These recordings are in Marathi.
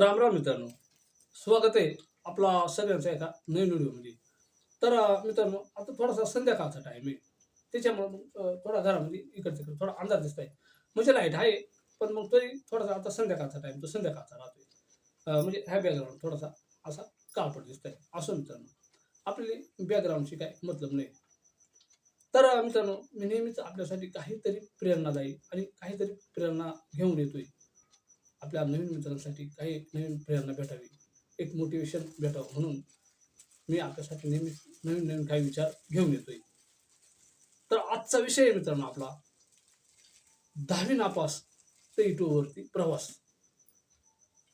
राम राम मित्रांनो. स्वागत आहे आपला सगळ्यांचा एका नवीन व्हिडिओमध्ये. तर मित्रांनो आता थोडासा संध्याकाळचा टाईम आहे. त्याच्यामुळे मग थोडा घरामध्ये इकडे तिकडे थोडा अंदाज दिसत आहे म्हणजे लाइट आहे पण मग तरी थोडासा आता संध्याकाळचा टाईम तो संध्याकाळचा राहतोय. आहे म्हणजे ह्या बॅकग्राऊंड थोडासा असा काळपट दिसत आहे असं मित्रांनो. आपली बॅकग्राऊंडची काय मतलब नाही. तर मित्रांनो मी नेहमीच आपल्यासाठी काहीतरी प्रेरणादायी आणि काहीतरी प्रेरणा घेऊन येतोय. आपल्या नवीन मित्रांसाठी काही नवीन प्रेरणा भेटावी एक मोटिवेशन भेटावं म्हणून मी आपल्यासाठी नेहमी नवीन नवीन काही विचार घेऊन येतोय. तर आजचा विषय आहे मित्रांनो आपला दहावी नापास ते इटूवरती प्रवास.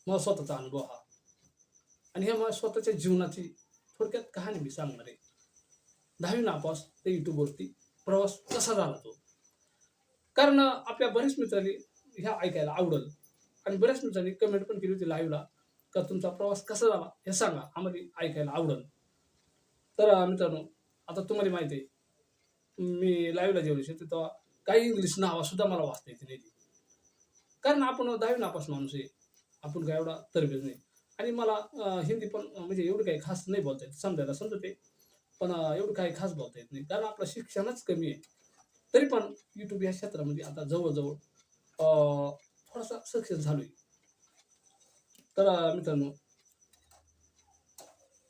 मला स्वतःचा अनुभव हा. आणि ह्या मला स्वतःच्या जीवनाची थोडक्यात कहाणी मी सांगणार आहे. दहावी नापास ते युट्यूबवरती प्रवास कसा झाला तो? कारण आपल्या बरेच मित्रांनी ह्या ऐकायला आवडल. आणि बऱ्याच मित्रांनी कमेंट पण केली होती लाईव्हला का तुमचा प्रवास कसा झाला? हे सांगा. आम्हाला ऐकायला आवडल. तर मित्रांनो आता तुम्हाला माहिती आहे मी लाईव्हला जेवले होते तेव्हा काही इंग्लिश नावा सुद्धा मला वाचता येते नाही कारण आपण दहावी नापास माणूस आहे. आपण काय एवढा तरबेज नाही. आणि मला हिंदी पण म्हणजे एवढं काही खास नाही बोलता येत. समजायला समजते. पण एवढं काही खास बोलता येत नाही. कारण आपलं शिक्षणच कमी आहे. तरी पण युट्यूब या क्षेत्रामध्ये आता जवळजवळ थोडासा सक्सेस झालोय. तर मित्रांनो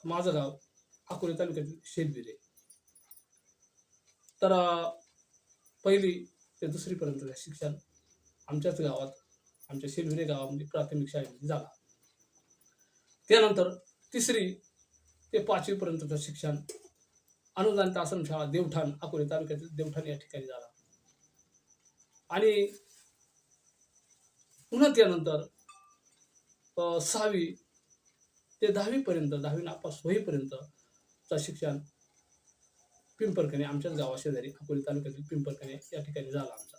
माझं गाव अकोले तालुक्यातील शेतबिरे. तर पहिली ते दुसरीपर्यंतचं शिक्षण आमच्याच गावात आमच्या शेलविरे गावामध्ये प्राथमिक शाळेमध्ये झाला. त्यानंतर तिसरी ते पाचवीपर्यंतचं शिक्षण अनुदानित आश्रमशाळा देवठाण अकोले तालुक्यातील देवठाण या ठिकाणी झाला. आणि पुन्हा त्यानंतर सहावी ते दहावीपर्यंत दहावी नापास होईपर्यंतचं शिक्षण पिंपरकणे आमच्याच गावाशेजारी अकोले तालुक्यातील पिंपरकणे या ठिकाणी झाला आमचा.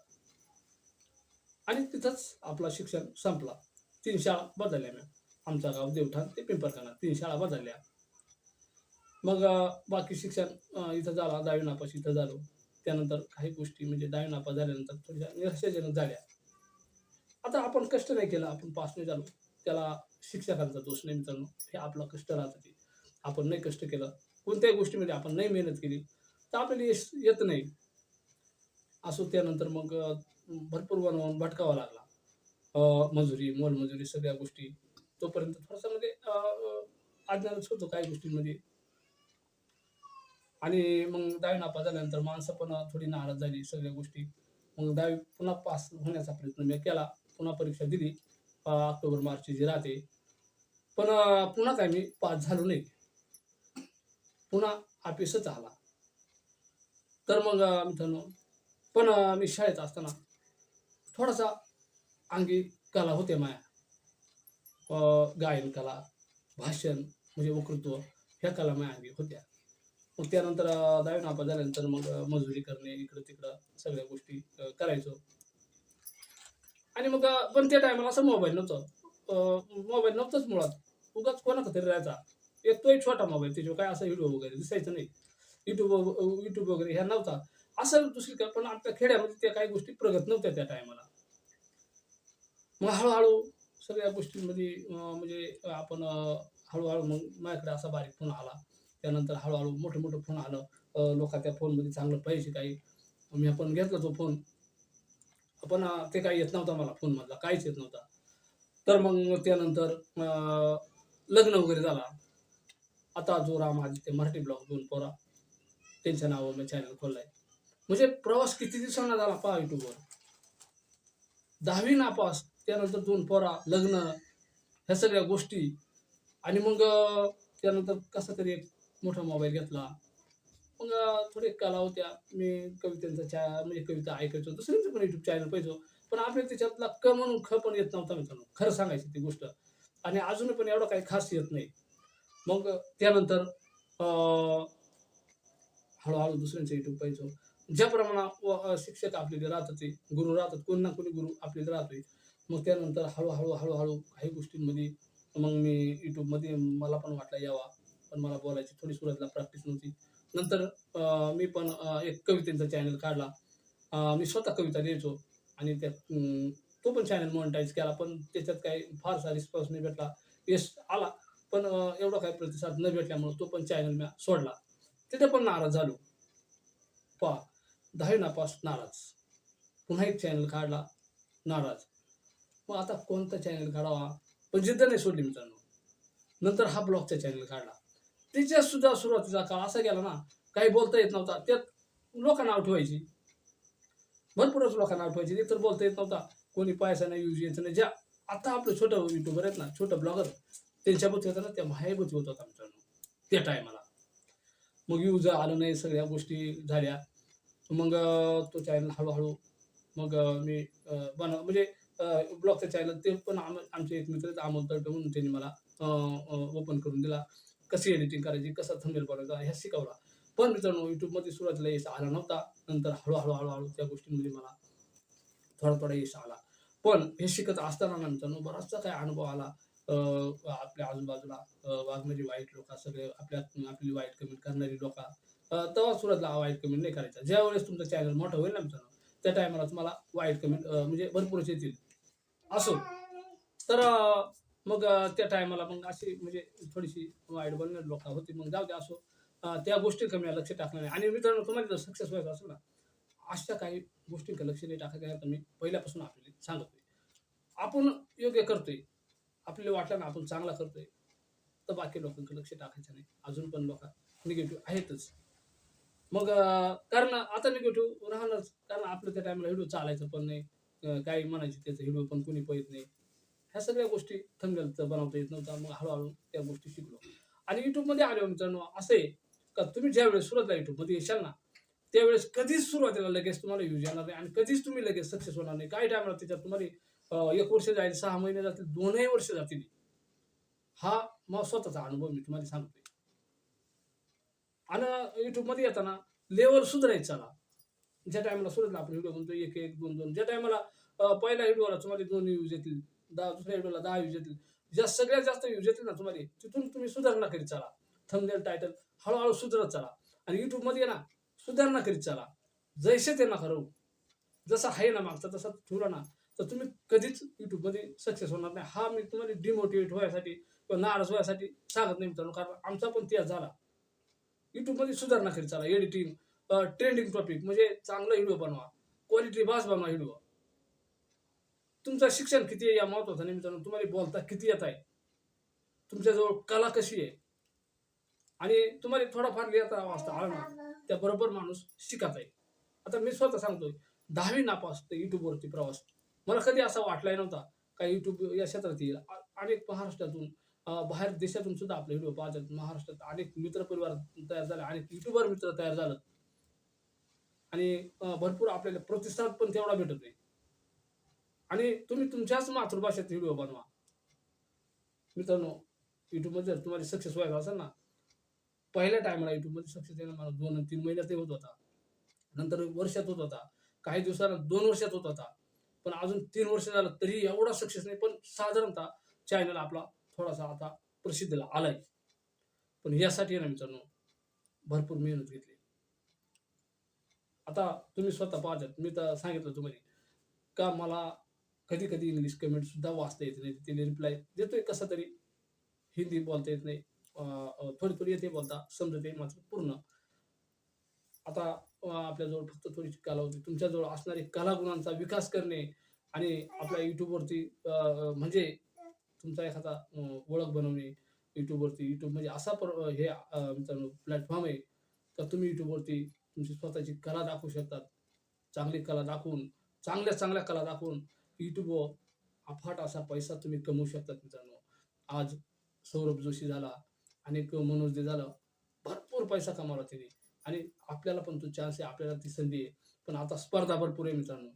आणि तिथंच आपला शिक्षण संपला. तीन शाळा बदलल्या मॅम. आमचा गाव देवठाण ते पिंपरकणा. तीन शाळा बदलल्या. मग बाकी शिक्षण इथं झाला दहावी नापास इथं झालो. त्यानंतर काही गोष्टी म्हणजे दहावी नापास झाल्यानंतर थोड्या निराशाजनक झाल्या. आता आपण कष्ट नाही केलं आपण पास नाही झालो. त्याला शिक्षकांचा दोष नाही मित्रांनो हे आपला कष्ट राहतं ते. आपण नाही कष्ट केलं. कोणत्याही गोष्टीमध्ये आपण नाही मेहनत केली. तर आपल्याला यश येत नाही. असो त्यानंतर मग भरपूर बनवून भटकावा लागला. मजुरी मोलमजुरी सगळ्या गोष्टी. तोपर्यंत थोडासा म्हणजे अ, अज्ञानच होतो काही गोष्टींमध्ये. आणि मग दहावी नापास झाल्यानंतर माणसं पण थोडी नाराज झाली सगळ्या गोष्टी. मग दहावी पुन्हा पास होण्याचा प्रयत्न मी केला. पुन्हा परीक्षा दिली. ऑक्टोबर मार्चची जी राहते पण पुन्हा काय मी पास झालो नाही. पुन्हा ऑफिसच आला. तर मग मित्रांनो पण मी शाळेत असताना थोडासा अंगी कला होते माया. गायन कला भाषण म्हणजे वक्तृत्व ह्या कला माया अंगी होत्या. मग त्यानंतर अ, दहावी नापास झाल्यानंतर मग मजुरी करणे इकडं तिकडं सगळ्या गोष्टी करायचो. आणि मग पण त्या टायमाला असं मोबाईल नव्हतं. मोबाईल नव्हतंच मुळात. उगाच कोणाचा तरी राहायचा. एक तोही छोटा मोबाईल त्याच्यावर काय असा व्हिडिओ वगैरे दिसायचं नाही. युट्यूब युट्यूब वगैरे ह्या नव्हता. असं दुसरी काय पण आपल्या खेड्यामध्ये त्या काही गोष्टी प्रगत नव्हत्या त्या टायमाला मग हळूहळू सगळ्या गोष्टींमध्ये म्हणजे आपण हळूहळू मग माझ्याकडे असा बारीक फोन आला. त्यानंतर हळूहळू मोठं मोठं फोन आलं. लोका त्या फोनमध्ये चांगलं पाहिजे काही. मी आपण घेतला तो फोन. पण ते काही येत नव्हता मला फोनमधला काहीच येत नव्हता. तर मग त्यानंतर लग्न वगैरे झाला. आता जो राम आदित्य मराठी ब्लॉग दोन पोरा. त्यांच्या नावावर मी चॅनल खोललाय. म्हणजे प्रवास किती दिवसांना झाला पहा युट्यूबवर दहावी नापास त्यानंतर दोन पोरा लग्न ह्या सगळ्या गोष्टी. आणि मग त्यानंतर कसा तरी एक मोठा मोबाईल घेतला. मग थोडी थोडे कला होत्या. मी कवितांचा चा म्हणजे कविता ऐकायचो दुसऱ्यांचं पण युट्यूब चॅनल पाहिजे पण आपल्या त्याच्यातला क म्हणून ख पण येत नव्हता मित्रांनो. खरं सांगायची ती गोष्ट. आणि अजून पण एवढं काही खास येत नाही. मग त्यानंतर हळूहळू दुसऱ्यांचं युट्यूब पाहिजो ज्या प्रमाणात व- शिक्षक आपल्याला राहतात ते गुरु राहतात कोणी ना कोणी गुरु आपल्याला राहतोय. मग त्यानंतर हळूहळू हळूहळू काही गोष्टींमध्ये मग मी युट्यूबमध्ये मला पण वाटलं यावा. पण मला बोलायची थोडी सुरुवातीला प्रॅक्टिस नव्हती. नंतर मी पण एक कवितेचा चॅनल काढला. मी स्वतः कविता लिहायचो आणि त्यात तो पण चॅनल मॉनिटाईज केला पण त्याच्यात काही फारसा रिस्पॉन्स नाही भेटला. यश आला. पण एवढा काही प्रतिसाद न भेटल्यामुळे तो पण चॅनल मी सोडला. तिथे पण नाराज झालो. पा दहावी नापास नाराज. पुन्हा एक चॅनल काढला नाराज. मग आता कोणता चॅनल काढावा? पण जिद्द नाही सोडली मित्रांनो. नंतर हा ब्लॉगचा चॅनल काढला. तिच्या सुद्धा सुरुवातीचा काळ असा गेला ना काही बोलता येत नव्हता. त्यात लोकांना आठवायची भरपूरच लोकांना आठवायची एक तर बोलता येत नव्हता. कोणी पैसा नाही यूज यायचं नाही. ज्या आता आपलं छोटं युट्यूबर आहेत ना छोटं ब्लॉगर त्यांच्याबद्दल होतं ना त्या माहेबद्दल होत होता मित्रांनो त्या टायमाला मग यूज आलं नाही सगळ्या गोष्टी झाल्या. मग तो चॅनल हळूहळू मग मी बनव म्हणजे ब्लॉगचं चॅनल ते पण आम आमचे एक मित्र आमोल तडपे म्हणून त्यांनी मला ओपन करून दिला. कशी एडिटिंग करायची कसा थंबेल बनवायचा ह्या शिकवला. पण मित्रांनो युट्यूबमध्ये सुरुवातीला यश आला नव्हता. नंतर हळूहळू हळूहळू त्या गोष्टींमध्ये मला थोडा थोडा यश आला. पण हे शिकत असताना मित्रांनो बराचसा काय अनुभव आला. आपल्या आजूबाजूला अं, वागणारी वाईट लोक सगळे आपल्या आपली वाईट कमेंट करणारी लोक. तेव्हा सुरुवातीला वाईट कमेंट नाही करायचा. ज्या वेळेस तुमचं चॅनल मोठं होईल ना मित्रांनो त्या टायमाला तुम्हाला वाईट कमेंट म्हणजे भरपूरच येतील. असो. तर मग त्या टायमाला मग अशी म्हणजे थोडीशी वाईट लोक होती. मग जाऊ दे असो. त्या गोष्टी कमी लक्ष टाकणार नाही. आणि मित्रांनो तुम्हाला जर सक्सेस व्हायचं असेल ना अशा काही गोष्टींकडे लक्ष नाही टाकायचं आहे. तर मी पहिल्यापासून आपल्याला सांगतोय. आपण योग्य करतोय. आपल्याला वाटलं ना आपण चांगला करतोय. तर बाकी लोकांकडे लक्ष टाकायचं नाही. अजून पण लोक निगेटिव्ह आहेतच. मग कारण आता निगेटिव्ह राहणारच कारण आपलं त्या टायमाला व्हिडिओ चालायचं पण नाही. काही म्हणायचे त्याचं व्हिडिओ पण कोणी पळत नाही. ह्या सगळ्या गोष्टी थंबनेलचं बनवता येत नव्हता. मग हळूहळू त्या गोष्टी शिकलो. आणि युट्यूबमध्ये आलो मित्रांनो असं आहे का तुम्ही ज्यावेळेस सुरुवातला युट्यूबमध्ये येशाल ना त्यावेळेस कधीच सुरुवातीला लगेच तुम्हाला यूज येणार नाही आणि कधीच तुम्ही लगेच सक्सेस होणार नाही. काही टायमाला त्याच्यात तुम्हाला एक वर्ष जाईल सहा महिने जातील दोनही वर्ष जातील. हा मग स्वतःचा अनुभव मी तुम्हाला सांगतोय. आणि युट्यूबमध्ये येताना लेवल सुधारायचा चला. ज्या टायमाला सुरुवातीला आपण व्हिडिओ म्हणतो एक एक दोन दोन ज्या टायमाला पहिल्या व्हिडिओला तुम्हाला दोन व्ह्यूज येतील दहा दुसऱ्या व्हिडिओला दहा व्ह्यूज येतील. ज्या सगळ्यात जास्त व्ह्यूज येतील ना तुम्हाला तिथून तुम्ही सुधारणा करीत चला. थंबनेल टायटल हळूहळू सुधारत चला. आणि युट्यूबमध्ये ना सुधारणा करीत चला. जैसे ते ना खरं जसा आहे ना मागचा तसा ठेवला ना तर तुम्ही कधीच युट्यूबमध्ये सक्सेस होणार नाही. हा मी तुम्हाला डिमोटिवेट व्हायसाठी किंवा नाराज व्हायसाठी सांगत नाही मित्रांनो कारण आमचा पण त्याच झाला. युट्यूबमध्ये सुधारणा करीत चला. एडिटिंग ट्रेंडिंग टॉपिक म्हणजे चांगला व्हिडिओ बनवा. क्वालिटी बास बनवा व्हिडिओ तुमचं शिक्षण किती आहे या महत्वाचं निमित्तानं? तुम्हाला बोलता किती येत आहे? तुमच्याजवळ कला कशी आहे? आणि तुम्हाला थोडाफार लिहिता वाचता आला ना त्याबरोबर माणूस शिकत आहे. आता मी स्वतः सांगतोय दहावी नापास ते युट्यूबवरती प्रवास. मला कधी असा वाटलाय नव्हता का युट्यूब या क्षेत्रात येईल. अनेक महाराष्ट्रातून बाहेर देशातून सुद्धा आपले व्हिडिओ पाहतात. महाराष्ट्रात अनेक मित्र परिवार तयार झाले अनेक युट्यूबर मित्र तयार झालं आणि भरपूर आपल्याला प्रतिसाद पण तेवढा भेटत नाही. आणि तुम्ही तुमच्याच मातृभाषेत व्हिडिओ बनवा. मित्रांनो युट्यूबमध्ये जर तुम्हाला सक्सेस व्हायला असेल ना पहिल्या टायमाला युट्यूबमध्ये सक्सेस येणं मला दोन तीन महिन्यात होत होता. नंतर वर्षात होत होता. काही दिवसानं दोन वर्षात होत होता. पण अजून तीन वर्ष झालं तरी एवढा सक्सेस नाही पण साधारणतः चॅनल आपला थोडासा आता प्रसिद्धीला आलाय. पण यासाठी ना मित्रांनो भरपूर मेहनत घेतली. आता तुम्ही स्वतः पाहतात. मी तर सांगितलं तुम्हाला का मला कधी कधी इंग्लिश कमेंट सुद्धा वाचता येत नाही. तिने रिप्लाय देतोय कसा तरी. हिंदी बोलता येत नाही. थोडी थोडी येते बोलता समजते मात्र पूर्ण. आता आपल्याजवळ फक्त थोडीशी कला होती. तुमच्याजवळ असणारे कलागुणांचा विकास करणे आणि आपल्या युट्यूबवरती म्हणजे तुमचा एखादा ओळख बनवणे युट्यूबवरती युट्यूब म्हणजे असा हे मित्रांनो प्लॅटफॉर्म आहे. तर तुम्ही युट्यूबवरती तुमची स्वतःची कला दाखवू शकतात. चांगली कला दाखवून चांगल्या चांगल्या कला दाखवून युट्यूबवर अफाट असा पैसा तुम्ही कमवू शकतात मित्रांनो. आज सौरभ जोशी झाला अनेक मनोज दे झालं भरपूर पैसा कमावला त्याने आणि आपल्याला पण तो चान्स आहे आपल्याला ती संधी आहे. पण आता स्पर्धा भरपूर आहे मित्रांनो.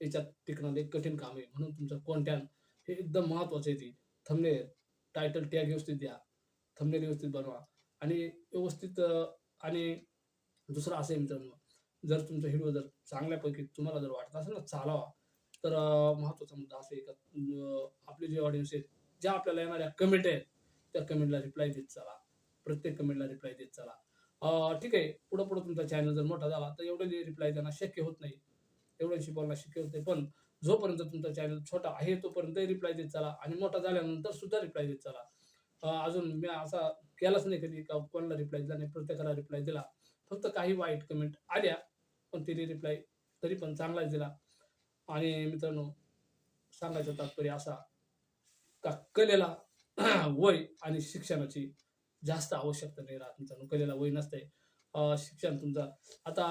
याच्यात टिकणं एक कठीण काम आहे. म्हणून तुमचं कॉन्टॅक्ट हे एकदम महत्वाचं आहे ती. थंबनेल टायटल टॅग व्यवस्थित द्या. थंबनेल व्यवस्थित बनवा. आणि व्यवस्थित आणि दुसरं असं आहे मित्रांनो. जर तुमचा हिरो जर चांगल्यापैकी तुम्हाला जर वाटत असेल ना चालावा. तर महत्त्वाचा मुद्दा असे का आपले जे ऑडियन्स आहेत ज्या आपल्याला येणाऱ्या कमेंट आहेत त्या कमेंटला रिप्लाय देत चला. प्रत्येक कमेंटला रिप्लाय देत चला. ठीक आहे. पुढं पुढं तुमचा चॅनल जर मोठा झाला तर एवढे रिप्लाय देणं शक्य होत नाही. एवढ्याशी बोलणं शक्य होत नाही. पण जोपर्यंत तुमचा चॅनल छोटा आहे तोपर्यंत रिप्लाय देत चला. आणि मोठा झाल्यानंतर सुद्धा रिप्लाय देत चला. अजून मी असा केलाच नाही कधी का कोणाला रिप्लाय दिला नाही प्रत्येकाला रिप्लाय दिला. फक्त काही वाईट कमेंट आल्या पण तिने रिप्लाय तरी पण चांगलाच दिला. आणि मित्रांनो सांगायचं तात्पर्य असा का कलेला वय आणि शिक्षणाची जास्त आवश्यकता नाही राहत मित्रांनो. कलेला वय नसते शिक्षण तुमचा. आता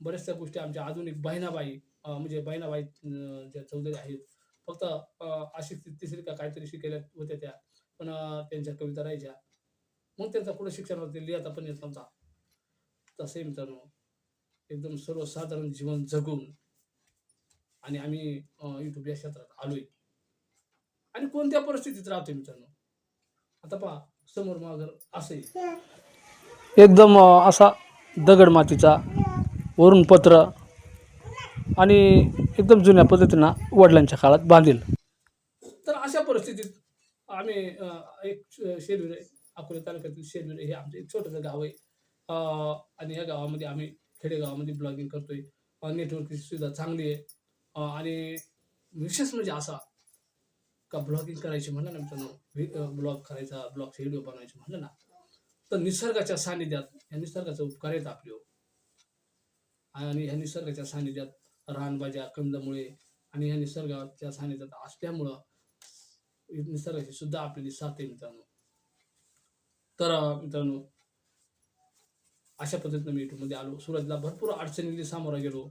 बऱ्याचशा गोष्टी आमच्या आधुनिक बहिणाबाई म्हणजे बहिणाबाई ज्या चौधरी आहेत फक्त अं, अशिक्षित तिसरी का काहीतरी शिकेल्या होत्या त्या पण त्यांच्या कविता राहायच्या मग त्यांचा पुढे शिक्षणावरती लिहिता पण येत नव्हता. तसे मित्रांनो एकदम सर्वसाधारण जीवन जगून आणि आम्ही युट्यूब या क्षेत्रात आलोय. आणि कोणत्या परिस्थितीत राहतोय मित्रांनो? आता पहा समोर मागर असं एकदम असा दगड मातीचा वरून पत्र आणि एकदम जुन्या पद्धतीनं वडिलांच्या काळात बांधील. तर अशा परिस्थितीत आम्ही एक शेरविरे अकोला तालुक्यातील शेरविरे हे आमचं एक छोटंसं गाव आहे. अं, आणि या गावामध्ये आम्ही खेडेगावामध्ये ब्लॉगिंग करतोय. नेटवर्कची सुविधा चांगली आहे. आणि विशेष म्हणजे असा का ब्लॉगिंग करायची म्हणलं ना मित्रांनो ब्लॉग करायचा ब्लॉगचे व्हिडिओ बनवायचे म्हणलं ना तर निसर्गाच्या सानिध्यात या निसर्गाचा उपकार आहेत आपले हो. आणि ह्या निसर्गाच्या सानिध्यात रानबाज्या कंदमुळे आणि ह्या निसर्गाच्या सानिध्यात असल्यामुळं निसर्गाची सुद्धा आपली साथ आहे मित्रांनो. तर मित्रांनो अशा पद्धतीनं मी मध्ये आलो. सुरुवातीला भरपूर अडचणींनी सामोरा गेलो.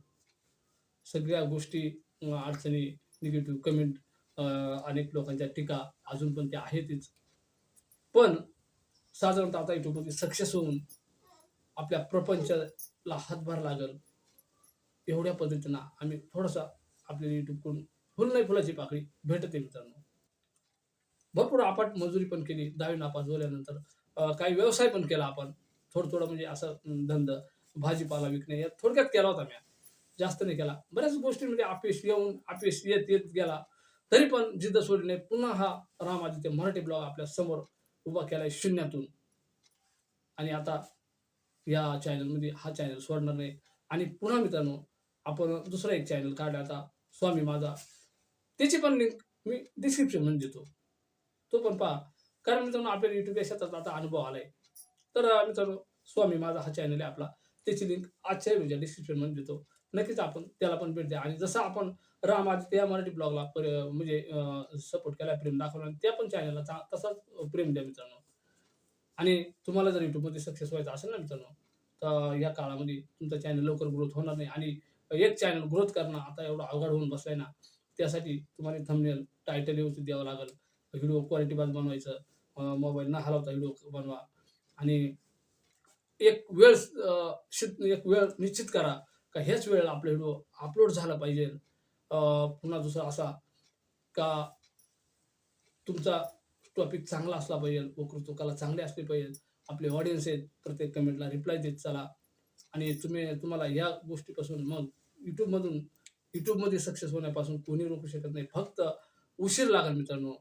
सगळ्या गोष्टी अडचणी निगेटिव्ह कमेंट अनेक लोकांच्या टीका अजून पण त्या आहेतच. पण साधारणतः आता युट्यूबमध्ये सक्सेस होऊन आपल्या प्रपंचाला हातभार लागल एवढ्या पद्धतीनं आम्ही थोडासा आपल्या युट्यूबकडून फुल नाही फुलाची पाकळी भेटते मित्रांनो. भरपूर आपण मजुरी पण केली दहावी नापास झाल्यानंतर काही व्यवसाय पण केला आपण. थोडं थोडं म्हणजे असं धंद धंदा भाजीपाला विकणे या थोडक्यात केला होता मी. जास्त नाही केला. बऱ्याच गोष्टींमध्ये अपयश येऊन अपयश येत येत गेला. तरी पण जिद्द सोडली नाही पुन्हा हा रामादित्य मराठी ब्लॉग आपल्यासमोर उभा केलाय शून्यातून. आणि आता या चॅनलमध्ये हा चॅनल सोडणार नाही. आणि पुन्हा मित्रांनो आपण दुसरा एक चॅनल काढला आता स्वामी माझा. त्याची पण लिंक मी डिस्क्रिप्शनमध्ये देतो. तो पण पहा. कारण मित्रांनो आपल्या युट्यूब शेतात आता अनुभव आलाय. तर मित्रांनो स्वामी माझा हा चॅनल आहे आपला. त्याची लिंक आजच्या व्हिडिओच्या डिस्क्रिप्शनमध्ये देतो. नक्कीच आपण त्याला पण भेट द्या. आणि जसं आपण राम आदित्य या मराठी ब्लॉगला म्हणजे सपोर्ट केला प्रेम दाखवला त्या पण चॅनलला तसाच प्रेम द्या मित्रांनो. आणि तुम्हाला जर युट्यूबमध्ये सक्सेस व्हायचं असेल ना मित्रांनो तर या काळामध्ये तुमचं चॅनल लवकर ग्रोथ होणार नाही. आणि एक चॅनल ग्रोथ करणं आता एवढं अवघड होऊन बसलाय ना त्यासाठी तुम्हाला थंबनेल टायटल व्यवस्थित द्यावं लागेल. व्हिडिओ क्वालिटी बाज बनवायचं. मोबाईल न हलवता व्हिडिओ बनवा. आणि एक वेळ एक वेळ निश्चित करा. का ह्याच वेळेला आपला व्हिडिओ अपलोड झाला पाहिजे. पुन्हा दुसरा असा का तुमचा टॉपिक चांगला असला पाहिजे वक्तृत्वकला चांगली असली पाहिजे आपले ऑडियन्स आहेत प्रत्येक कमेंटला रिप्लाय देत चला. आणि तुम्ही तुम्हाला या गोष्टीपासून मग युट्यूबमधून युट्यूबमध्ये सक्सेस होण्यापासून कोणी रोखू शकत नाही. फक्त उशीर लागेल मित्रांनो.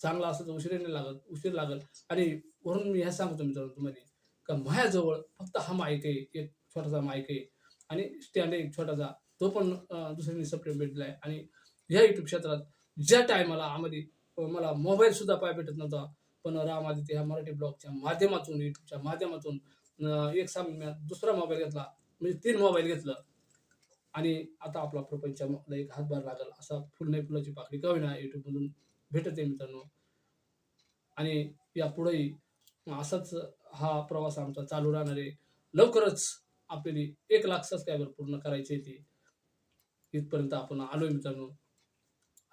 चांगला असं तर उशीर नाही लागत उशीर लागेल. आणि वरून मी ह्या सांगतो मित्रांनो तुम्हाला का माझ्याजवळ फक्त हा माईक आहे एक छोटासा माईक आहे. आणि स्टँड एक छोटासा. तो पण दुसऱ्यांनी सप्रेट भेटला आहे आणि ह्या युट्यूब क्षेत्रात ज्या टायमाला आम्हाला मला मोबाईल सुद्धा पाय भेटत नव्हता पण रामादित्य ह्या मराठी ब्लॉगच्या माध्यमातून युट्यूबच्या माध्यमातून एक सामना दुसरा मोबाईल घेतला. म्हणजे तीन मोबाईल घेतलं. आणि आता आपला प्रपंचाला एक हातभार लागल असा फुल नाही फुलाची पाकडी कवी ना युट्यूबमधून भेटत आहे मित्रांनो. आणि यापुढेही असाच हा प्रवास आमचा चालू राहणार आहे. लवकरच आपल्याला एक लाख सबस्क्रायबर पूर्ण करायचे ते. इथपर्यंत आपण आलोय मित्रांनो.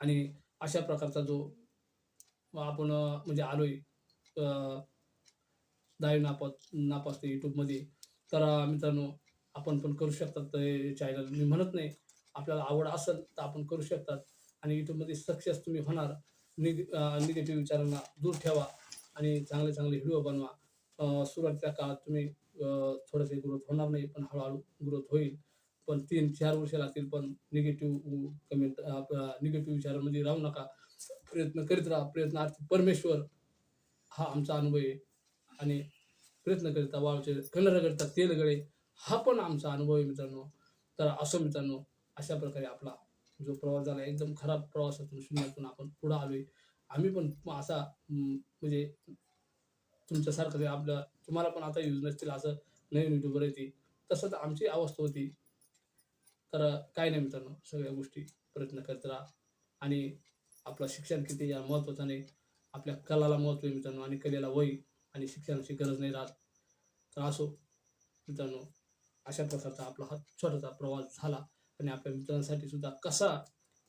आणि अशा प्रकारचा जो आपण म्हणजे आलोय आहे दहावी नापास नापासते यूट्यूबमध्ये तर मित्रांनो आपण पण करू शकतात चॅनल मी म्हणत नाही आपल्याला आवड असेल तर आपण करू शकतात. आणि यूट्यूबमध्ये सक्सेस तुम्ही होणार निग निगेटिव्ह विचारांना दूर ठेवा आणि चांगले चांगले व्हिडिओ बनवा सुरुवातीच्या काळात तुम्ही अं, हे ग्रोथ होणार नाही पण हळूहळू ग्रोथ होईल. पण तीन चार वर्ष लागतील पण निगेटिव्ह कमेंट निगेटिव्ह विचारांमध्ये राहू नका. प्रयत्न करीत राहा. प्रयत्नार्थी परमेश्वर हा आमचा अनुभव आहे. आणि प्रयत्न करिता वाळचे कलर करता तेल गळे. हा पण आमचा अनुभव आहे मित्रांनो. तर असं मित्रांनो अशा प्रकारे आपला जो प्रवास झाला एकदम खराब प्रवासातून शून्यातून आपण पुढे आलोय. आम्ही पण असा म्हणजे तुमच्यासारखं आपलं तुम्हाला पण आता यूज नसतील असं नवीन युट्यूबर येते तसंच आमची अवस्था होती. तर काय नाही मित्रांनो सगळ्या गोष्टी प्रयत्न करत राहा. आणि आपलं शिक्षण किती या महत्त्वाचं नाही आपल्या कलाला महत्त्व आहे मित्रांनो आणि कलेला वय आणि शिक्षणाची गरज नाही राहत. तर असो मित्रांनो अशा प्रकारचा आपला हा छोटासा प्रवास झाला. आणि आपल्या मित्रांसाठी सुद्धा कसा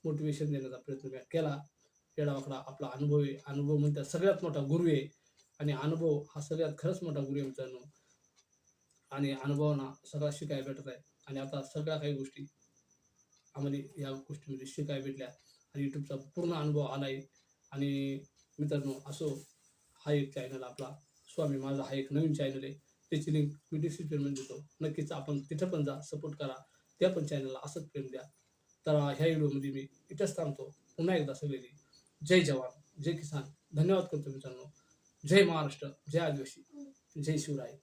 मोटिवेशन देण्याचा प्रयत्न मी केला येडावाकडा आपला अनुभव आहे. अनुभव म्हणतात सगळ्यात मोठा गुरु आहे. आणि अनुभव हा सगळ्यात खरंच मोठा गुरु आहे मित्रांनो. आणि अनुभवांना सगळा शिकायला भेटत आहे आणि आता सगळ्या काही गोष्टी आम्हाला या गोष्टीमध्ये शिकायला भेटल्या. आणि यूट्यूबचा पूर्ण अनुभव आला आहे. आणि मित्रांनो असो हा एक चॅनल आपला स्वामी माझा हा एक नवीन चॅनल आहे. त्याची लिंक मी डिस्क्रिप्शनमध्ये देतो. नक्कीच आपण तिथं पण जा सपोर्ट करा. त्या पण चॅनलला असंच प्रेम द्या. तर ह्या व्हिडिओमध्ये मी इथंच थांबतो. पुन्हा एकदा सगळे जय जवान जय किसान. धन्यवाद करतो मित्रांनो. जय महाराष्ट्र जय आदिवासी. जय शिवराय.